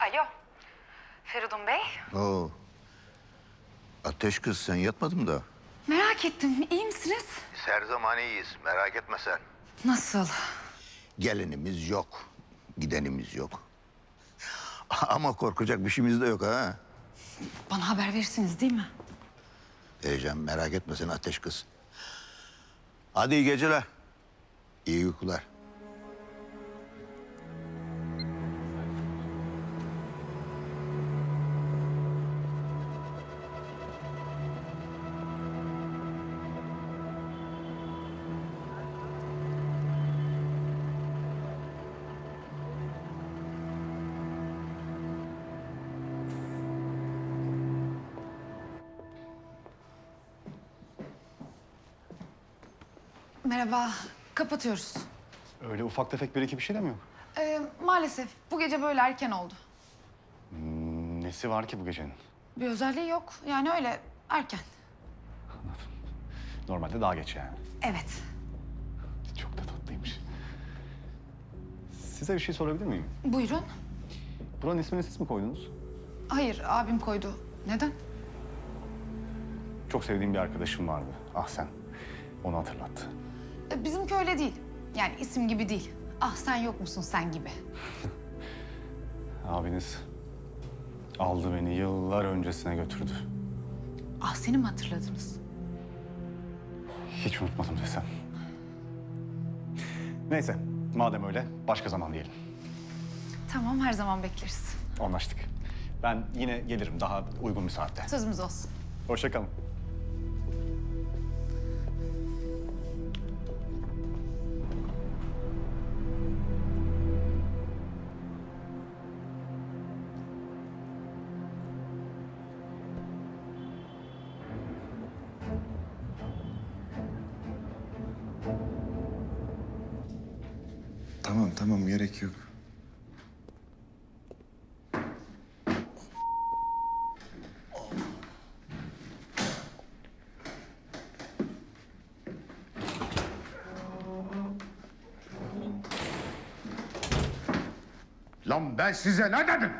Alo. Feridun Bey. Oo. Ateş kız sen yatmadın mı da? Merak ettim. iyi misiniz? Her zaman iyiyiz merak etme sen. Nasıl? Gelenimiz yok. Gidenimiz yok. Ama korkacak bir şeyimiz de yok ha. Bana haber verirsiniz değil mi? Heyecan merak etme sen ateş kız. Hadi iyi geceler. İyi uykular. Merhaba. Kapatıyoruz. Öyle ufak tefek bir iki bir şey de mi yok? Ee, maalesef bu gece böyle erken oldu. Nesi var ki bu gecenin? Bir özelliği yok. Yani öyle erken. Normalde daha geç yani. Evet. Çok da tatlıymış. Size bir şey sorabilir miyim? Buyurun. Buranın ismini siz mi koydunuz? Hayır abim koydu. Neden? Çok sevdiğim bir arkadaşım vardı. Ah sen. Onu hatırlattı. Ee, bizimki öyle değil. Yani isim gibi değil. Ah sen yok musun sen gibi. Abiniz aldı beni yıllar öncesine götürdü. Ah seni mi hatırladınız? Hiç unutmadım desem. Neyse, madem öyle başka zaman diyelim. Tamam her zaman bekleriz. Anlaştık. Ben yine gelirim daha uygun bir saatte. Sözümüz olsun. Hoşça kalın. Gerek yok. Lan ben size ne dedim?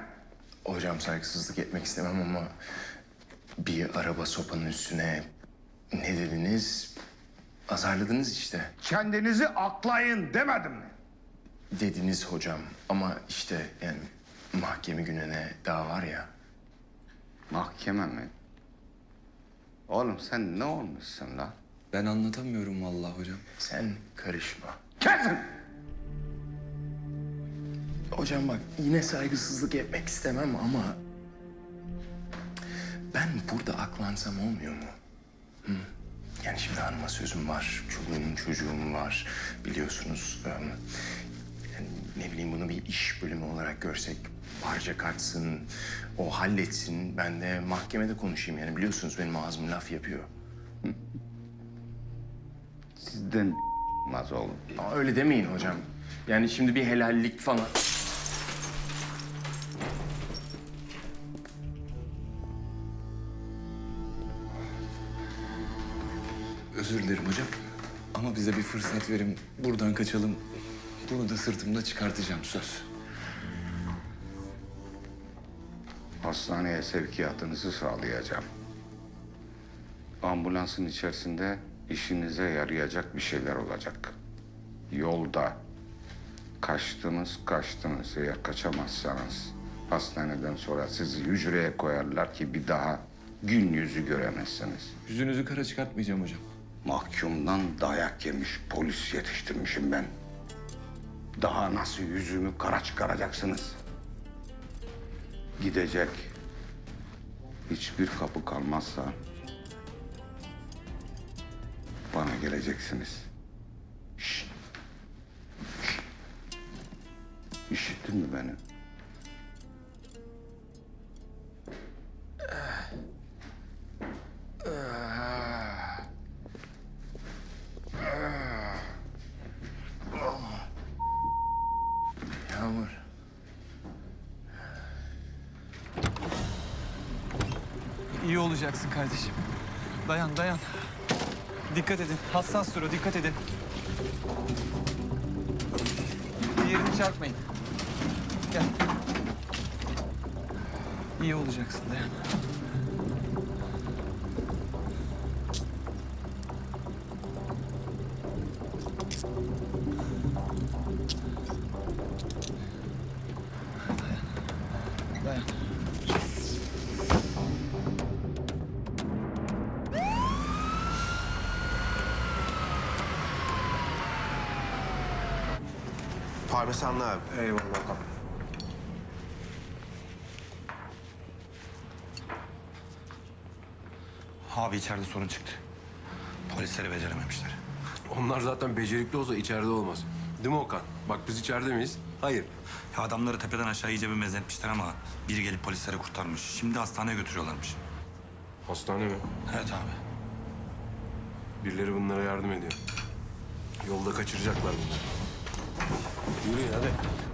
Hocam saygısızlık etmek istemem ama bir araba sopanın üstüne ne dediniz? Azarladınız işte. Kendinizi aklayın demedim mi? Dediniz hocam ama işte yani mahkeme gününe daha var ya. Mahkeme mi? Oğlum sen ne olmuşsun lan? Ben anlatamıyorum vallahi hocam. Sen karışma. Kesin! Hocam bak yine saygısızlık etmek istemem ama... Ben burada aklansam olmuyor mu? Hı? Yani şimdi hanıma sözüm var, çoluğum çocuğum var biliyorsunuz. yani ne bileyim bunu bir iş bölümü olarak görsek parça kaçsın, o halletsin. Ben de mahkemede konuşayım yani biliyorsunuz benim ağzım laf yapıyor. Sizden maz oğlum. Aa, öyle demeyin hocam. Yani şimdi bir helallik falan. Özür dilerim hocam. Ama bize bir fırsat verin. Buradan kaçalım. Bunu da sırtımda çıkartacağım söz. Hastaneye sevkiyatınızı sağlayacağım. Ambulansın içerisinde işinize yarayacak bir şeyler olacak. Yolda kaçtınız kaçtınız eğer kaçamazsanız hastaneden sonra sizi hücreye koyarlar ki bir daha gün yüzü göremezsiniz. Yüzünüzü kara çıkartmayacağım hocam. Mahkumdan dayak yemiş polis yetiştirmişim ben. Daha nasıl yüzümü kara çıkaracaksınız? Gidecek hiçbir kapı kalmazsa bana geleceksiniz. Şşt. Şşt. İşittin mi beni? Olacaksın kardeşim. Dayan dayan. Dikkat edin. Hassas dur o, dikkat edin. Diğerini çarpmayın. Gel. İyi olacaksın. Dayan. Parmesanlı abi. Eyvallah. Abi içeride sorun çıktı. Polisleri becerememişler. Onlar zaten becerikli olsa içeride olmaz. Değil mi Okan? Bak biz içeride miyiz? Hayır. Ya adamları tepeden aşağı iyice bir mezetmişler ama biri gelip polisleri kurtarmış. Şimdi hastaneye götürüyorlarmış. Hastane mi? Evet abi. Birileri bunlara yardım ediyor. Yolda kaçıracaklar bunları. Yürüyün hadi.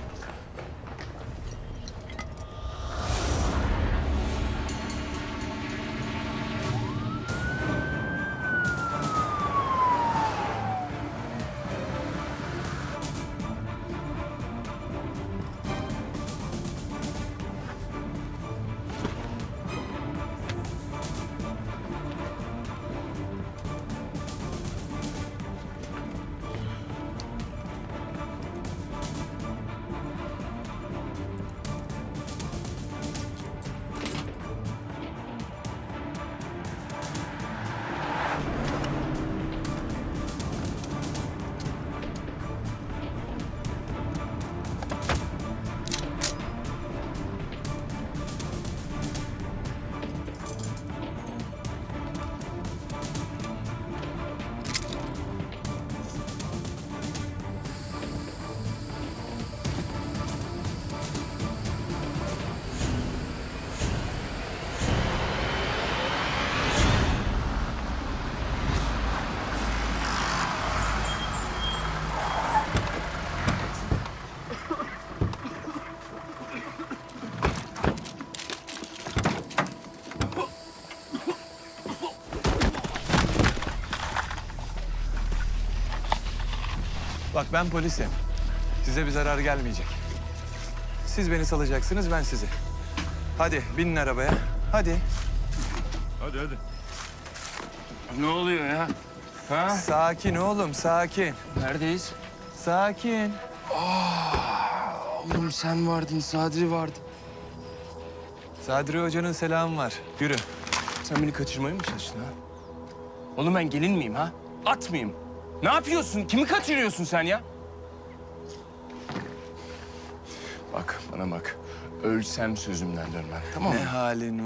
Bak ben polisim. Size bir zarar gelmeyecek. Siz beni salacaksınız, ben sizi. Hadi binin arabaya. Hadi. Ne oluyor ya? Ha? Sakin oğlum, sakin. Neredeyiz? Sakin. Oğlum sen vardın, Sadri vardı. Sadri Hoca'nın selamı var. Yürü. Sen beni kaçırmaya mı çalıştın ha? Oğlum ben gelin miyim ha? At mıyım? Ne yapıyorsun? Kimi kaçırıyorsun sen ya? Bak bana bak. Ölsem sözümden dönmem tamam mı? Ne halin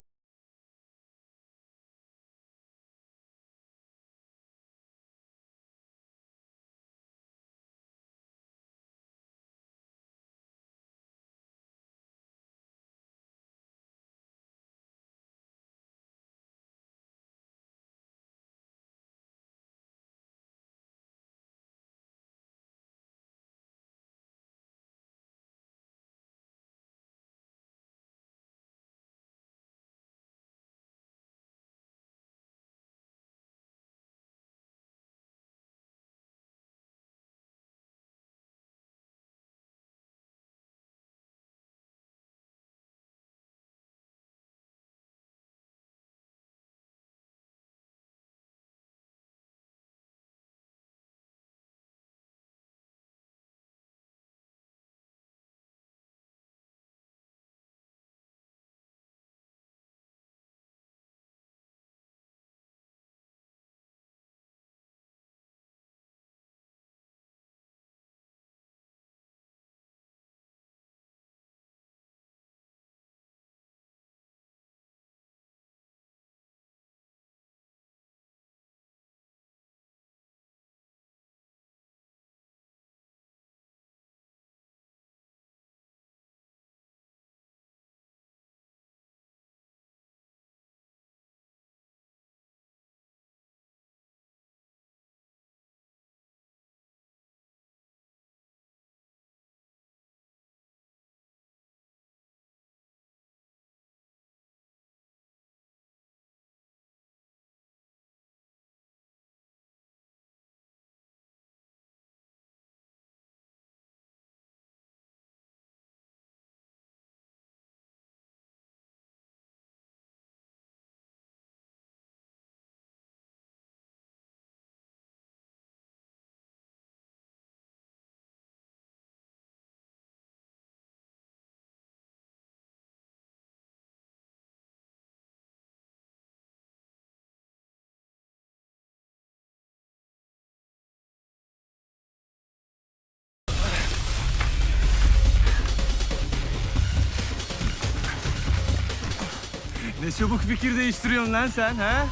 Ne çabuk fikir değiştiriyorsun lan sen ha?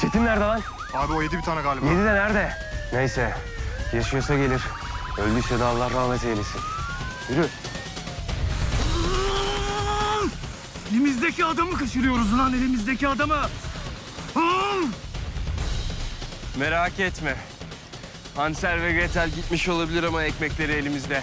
Çetin nerede lan? Abi o yedi bir tane galiba. Yedi de nerede? Neyse. Yaşıyorsa gelir. Öldüyse de Allah rahmet eylesin. Yürü. Elimizdeki adamı kaçırıyoruz lan elimizdeki adamı. Merak etme. Hansel ve Gretel gitmiş olabilir ama ekmekleri elimizde.